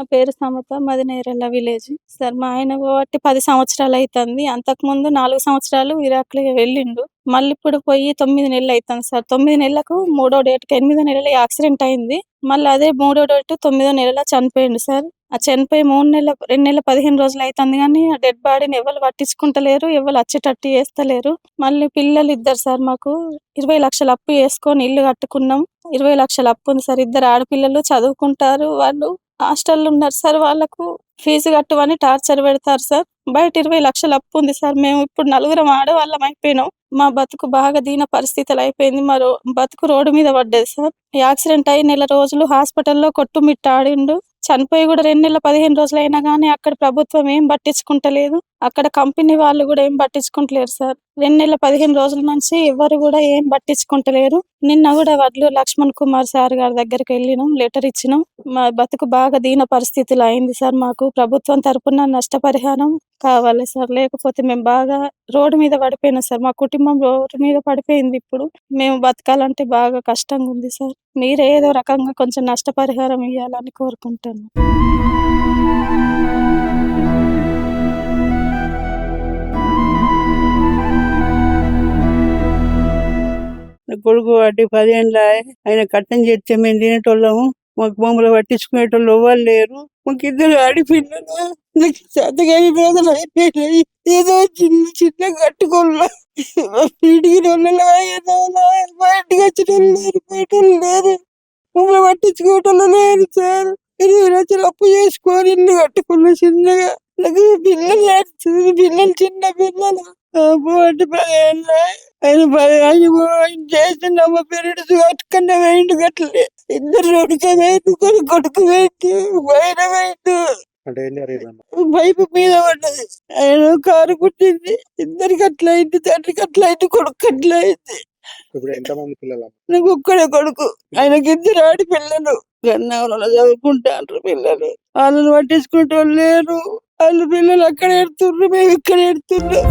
నా పేరు సమత మాది నేరెళ్ళ విలేజ్. సార్ మా ఆయన కాబట్టి పది సంవత్సరాలు అవుతుంది అంతకుముందు నాలుగు సంవత్సరాలు ఇరాక్లో వెళ్ళిండు. మళ్ళీ ఇప్పుడు పోయి తొమ్మిది నెలలు అవుతుంది సార్. తొమ్మిది నెలలకు మూడో డేట్కి ఎనిమిదో నెలలో యాక్సిడెంట్ అయింది. మళ్ళీ అదే మూడో డేట్ తొమ్మిదో నెలలో చనిపోయిండు సార్. ఆ చనిపోయి మూడు నెలల రెండు నెలల పదిహేను రోజులు అవుతుంది కానీ ఆ డెడ్ బాడీని ఎవరు పట్టించుకుంటలేరు ఎవరు వచ్చేటట్టు చేస్తలేరు. మళ్ళీ పిల్లలు ఇద్దరు సార్ మాకు. ఇరవై లక్షల అప్పు వేసుకొని ఇల్లు కట్టుకున్నాం. ఇరవై లక్షల అప్పు ఉంది సార్. ఇద్దరు ఆడపిల్లలు చదువుకుంటారు. వాళ్ళు హాస్టల్లో ఉన్నారు సార్ వాళ్ళకు ఫీజు కట్టువని టార్చర్ పెడతారు సార్. బయట ఇరవై లక్షల అప్పు ఉంది సార్. మేము ఇప్పుడు నలుగురం ఆడవాళ్ళం అయిపోయినాం. మా బతుకు బాగా దీన పరిస్థితులు అయిపోయింది. మా రో బతుకు రోడ్డు మీద పడ్డది సార్. యాక్సిడెంట్ అయి నెల రోజులు హాస్పిటల్లో కొట్టుమిట్టాడిండు. చనిపోయి కూడా రెండు నెలల పదిహేను రోజులు అయినా కానీ అక్కడ ప్రభుత్వం ఏం పట్టించుకుంటలేదు. అక్కడ కంపెనీ వాళ్ళు కూడా ఏం పట్టించుకుంటలేరు సార్. రెండు నెలల పదిహేను రోజుల నుంచి ఎవరు కూడా ఏం పట్టించుకుంటలేరు. నిన్న కూడా వడ్లు లక్ష్మణ్ కుమార్ సార్ గారి దగ్గరికి వెళ్ళినాం లెటర్ ఇచ్చినాం. మా బతుకు బాగా దీన పరిస్థితులు అయింది సార్ మాకు. ప్రభుత్వం తరపున నష్టపరిహారం కావాలి సార్. లేకపోతే మేము బాగా రోడ్డు మీద పడిపోయినా సార్. మా కుటుంబం రోడ్డు మీద పడిపోయింది ఇప్పుడు. మేము బతకాలంటే బాగా కష్టంగా ఉంది సార్. మీరే ఏదో రకంగా కొంచెం నష్టపరిహారం ఇవ్వాలని కోరుకుంటాను కొడుకు వాటి పదేళ్ళ ఆయన కట్టం చేస్తే మేము తినేటోళ్ళము. మాకు మమ్మల్ని పట్టించుకునేటోళ్ళు ఎవరు లేరు. మాకు ఇద్దరు ఆడిపిల్లలు. నాకు చేతగాని రోజులు అయిపోయినాయి. ఏదో చిన్న చిన్న కట్టుకోళ్ళ. ఇంటికి రోజులు ఏదో బయటికి వచ్చిన లేరు బయట లేరు. మమ్మల్ని పట్టించుకోవటంలో లేరు సార్. ఇరవై లక్షలు అప్పు చేసుకొని ఇల్లు కట్టుకున్న చిన్నగా. నాకు పిల్లలు లేరు. చూడు, పిల్లలు చిన్న పిల్లలు. ఆయన పది ఆయన ఆయన చేసిన అమ్మ పెరడు అట్టుకన్నా వేయండు గట్లే. ఇద్దరు కొడుకు వేయండు కొడుకు కొడుకు వేయండు బయట వేయండు. పైపు మీద పడ్డది. ఆయన కారు కుట్టింది. ఇద్దరికి అట్లా అయింది తండ్రికి అట్లా అయింది కొడుకు అట్లా అయింది. ఇప్పుడు ఎంతమంది పిల్లలు నాకు ఒక్కడే కొడుకు. ఆయనకి ఇద్దరు ఆడి పిల్లలు గన్నవరంలో చదువుకుంటారు పిల్లలు. వాళ్ళని పట్టించుకుంటే వాళ్ళు లేరు. వాళ్ళ పిల్లలు అక్కడ ఎడుతుండ్రు మేము ఇక్కడ ఎడుతున్నాం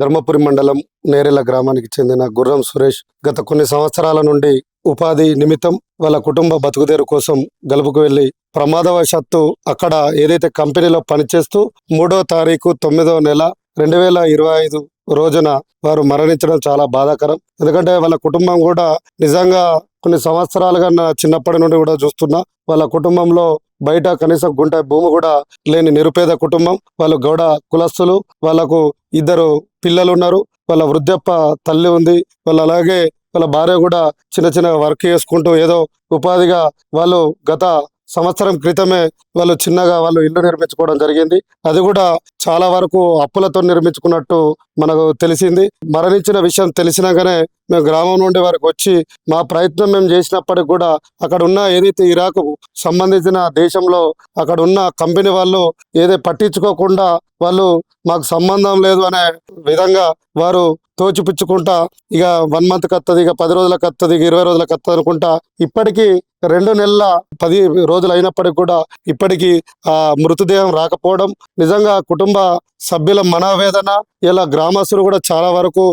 ధర్మపురి మండలం నేరెల గ్రామానికి చెందిన గుర్రం సురేష్ గత కొన్ని సంవత్సరాల నుండి ఉపాధి నిమిత్తం వాళ్ళ కుటుంబ బతుకుదేరు కోసం గలుపుకు వెళ్ళి ప్రమాదవశాత్తు అక్కడ ఏదైతే కంపెనీలో పనిచేస్తూ మూడో తారీఖు తొమ్మిదో నెల రెండు వేల ఇరవై ఐదు రోజున వారు మరణించడం చాలా బాధాకరం. ఎందుకంటే వాళ్ళ కుటుంబం కూడా నిజంగా కొన్ని సంవత్సరాలుగా నా చిన్నప్పటి నుండి కూడా చూస్తున్నా వాళ్ళ కుటుంబంలో బయట కనీసం గుంట భూమి కూడా లేని నిరుపేద కుటుంబం వాళ్ళు గౌడ కులస్తులు వాళ్ళకు ఇద్దరు పిల్లలు ఉన్నారు వాళ్ళ వృద్ధప్ప తల్లి ఉంది వాళ్ళు అలాగే వాళ్ళ భార్య కూడా చిన్న చిన్న వర్క్ చేసుకుంటూ ఏదో ఉపాధిగా వాళ్ళు గత సంవత్సరం క్రితమే వాళ్ళు చిన్నగా వాళ్ళు ఇల్లు నిర్మించుకోవడం జరిగింది. అది కూడా చాలా వరకు అప్పులతో నిర్మించుకున్నట్టు మనకు తెలిసింది. మరణించిన విషయం తెలిసినాకనే మేము గ్రామం నుండి వారికి వచ్చి మా ప్రయత్నం మేము చేసినప్పటికి కూడా అక్కడ ఉన్న ఏదైతే ఇరాకు సంబంధించిన దేశంలో అక్కడ ఉన్న కంపెనీ వాళ్ళు ఏదే పట్టించుకోకుండా వాళ్ళు మాకు సంబంధం లేదు అనే విధంగా వారు తోచిపుచ్చుకుంటా ఇక వన్ మంత్ కత్తది ఇక పది రోజులకు కత్తది ఇక ఇరవై రోజులకు కత్తది అనుకుంటా ఇప్పటికీ రెండు నెలల పది రోజులు అయినప్పటికి కూడా ఇప్పటికీ ఆ మృతదేహం రాకపోవడం నిజంగా కుటుంబ సభ్యుల మనోవేదన ఇలా గ్రామస్తులు కూడా చాలా వరకు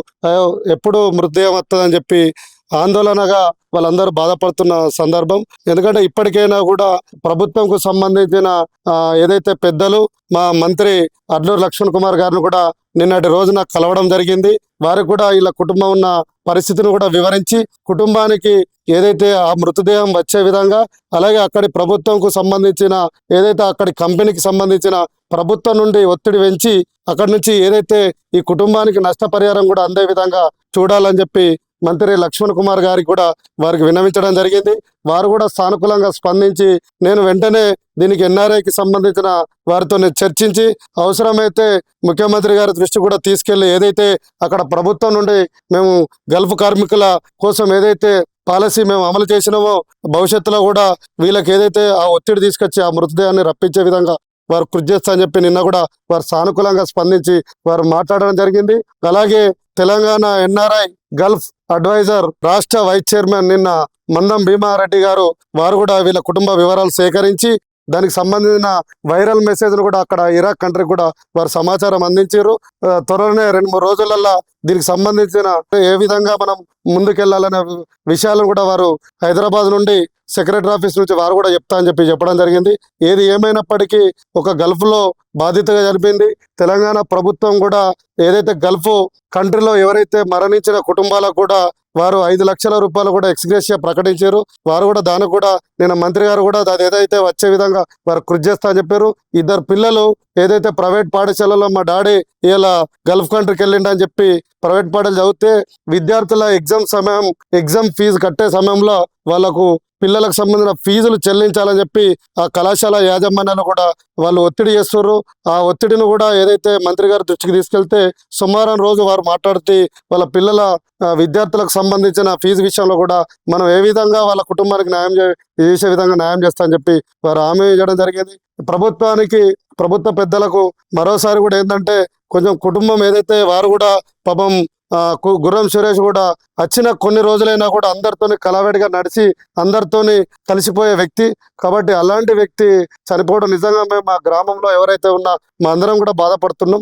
ఎప్పుడు మృతదేహం వస్తుందని చెప్పి ఆందోళనగా వాళ్ళందరూ బాధపడుతున్న సందర్భం. ఎందుకంటే ఇప్పటికైనా కూడా ప్రభుత్వంకు సంబంధించిన ఏదైతే పెద్దలు మా మంత్రి అడ్లూరు లక్ష్మణ్ కుమార్ గారిని కూడా నిన్నటి రోజున కలవడం జరిగింది. వారికి కూడా ఇలా కుటుంబం ఉన్న పరిస్థితిని కూడా వివరించి కుటుంబానికి ఏదైతే ఆ మృతదేహం వచ్చే విధంగా అలాగే అక్కడి ప్రభుత్వంకు సంబంధించిన ఏదైతే అక్కడి కంపెనీకి సంబంధించిన ప్రభుత్వం నుండి ఒత్తిడి పెంచి అక్కడి నుంచి ఏదైతే ఈ కుటుంబానికి నష్టపరిహారం కూడా అందే విధంగా చూడాలని చెప్పి మంత్రి లక్ష్మణ్ కుమార్ గారికి కూడా వారికి విన్నవించడం జరిగింది. వారు కూడా సానుకూలంగా స్పందించి నేను వెంటనే దీనికి ఎన్ఆర్ఐకి సంబంధించిన వారితో నేను చర్చించి అవసరమైతే ముఖ్యమంత్రి గారి దృష్టి కూడా తీసుకెళ్ళి ఏదైతే అక్కడ ప్రభుత్వం నుండి మేము గల్ఫ్ కార్మికుల కోసం ఏదైతే పాలసీ మేము అమలు చేసినామో భవిష్యత్తులో కూడా వీళ్ళకి ఏదైతే ఆ ఒత్తిడి తీసుకొచ్చి ఆ మృతదేహాన్ని రప్పించే విధంగా వారు కృషి చేస్తా అని చెప్పి నిన్న కూడా వారు సానుకూలంగా స్పందించి వారు మాట్లాడడం జరిగింది. అలాగే తెలంగాణ ఎన్ఆర్ఐ గల్ఫ్ అడ్వైజర్ రాష్ట్ర వైస్ చైర్మన్ నిన్న మందం భీమారెడ్డి గారు వారు కూడా వీళ్ళ కుటుంబ వివరాలు సేకరించి దానికి సంబంధించిన వైరల్ మెసేజ్ కూడా అక్కడ ఇరాక్ కంట్రీ కూడా వారు సమాచారం అందించారు. త్వరలోనే రెండు మూడు రోజులల్లో దీనికి సంబంధించిన ఏ విధంగా మనం ముందుకెళ్ళాలనే విషయాలను కూడా వారు హైదరాబాద్ నుండి సెక్రటరీ ఆఫీస్ నుంచి వారు కూడా చెప్తా అని చెప్పి చెప్పడం జరిగింది. ఏది ఏమైనప్పటికీ ఒక గల్ఫ్లో బాధితగా చనిపోయింది. తెలంగాణ ప్రభుత్వం కూడా ఏదైతే గల్ఫ్ కంట్రీలో ఎవరైతే మరణించిన కుటుంబాలకు కూడా వారు ఐదు లక్షల రూపాయలు కూడా ఎక్స్గ్రేషియా ప్రకటించారు. వారు కూడా దానికి కూడా నేను మంత్రి గారు కూడా అది ఏదైతే వచ్చే విధంగా వారు కృషి చేస్తా అని చెప్పారు. ఇద్దరు పిల్లలు ఏదైతే ప్రైవేట్ పాఠశాలలో మా డాడీ ఇలా గల్ఫ్ కంట్రీకి వెళ్ళిండని చెప్పి ప్రైవేట్ పాఠాలు చదివితే విద్యార్థుల ఎగ్జామ్ సమయం ఎగ్జామ్ ఫీజు కట్టే సమయంలో వాళ్ళకు పిల్లలకు సంబంధించిన ఫీజులు చెల్లించాలని చెప్పి ఆ కళాశాల యాజమాన్యాలు కూడా వాళ్ళు ఒత్తిడి చేస్తున్నారు ఆ ఒత్తిడిని కూడా ఏదైతే మంత్రి గారి దృష్టికి తీసుకెళ్తే సుమారం రోజు వారు మాట్లాడుతూ వాళ్ళ పిల్లల విద్యార్థులకు సంబంధించిన ఫీజు విషయంలో కూడా మనం ఏ విధంగా వాళ్ళ కుటుంబానికి న్యాయం చేసే విధంగా న్యాయం చేస్తామని చెప్పి వారు హామీ ఇవ్వడం జరిగింది. ప్రభుత్వానికి ప్రభుత్వ పెద్దలకు మరోసారి కూడా ఏంటంటే కొంచెం కుటుంబం ఏదైతే వారు కూడా పాపం గుర్రం సురేష్ కూడా వచ్చిన కొన్ని రోజులైనా కూడా అందరితోని కలవేడిగా నడిచి అందరితోని కలిసిపోయే వ్యక్తి. కాబట్టి అలాంటి వ్యక్తి చనిపోవడం నిజంగా మేము మా గ్రామంలో ఎవరైతే ఉన్నా మా అందరం కూడా బాధపడుతున్నాం.